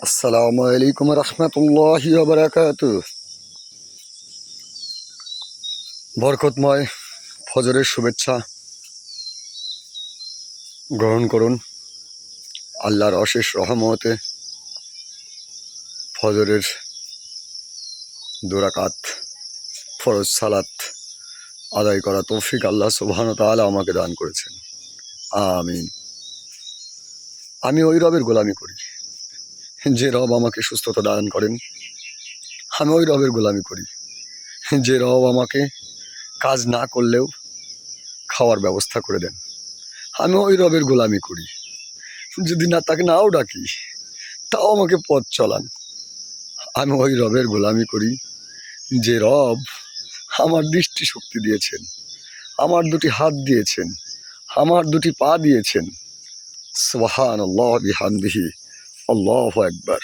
আসসালামু আলাইকুম রহমতুল্লাহি বারাকাত বরকতময় ফজরের শুভেচ্ছা গ্রহণ করুন। আল্লাহর অশেষ রহমতে ফজরের দুরাকাত, ফরজ সালাত আদায় করা তৌফিক আল্লাহ সুবহান তাআলা আমাকে দান করেছেন। আমিন। আমি ওই রবের গোলামি করি। যে রব আমাকে সুস্থতা দান করেন, আমি ওই রবের গোলামি করি। যে রব আমাকে কাজ না করলেও খাওয়ার ব্যবস্থা করে দেন, আমি ওই রবের গোলামি করি। যদি না তাকে নাও ডাকি, তাও আমাকে পথ চলান। আমি ওই রবের গোলামি করি, যে রব আমার দৃষ্টি শক্তি দিয়েছেন, আমার দুটি হাত দিয়েছেন, আমার দুটি পা দিয়েছেন। সোহান আল্লাহ বিহামদিহি। আল্লাহ একবার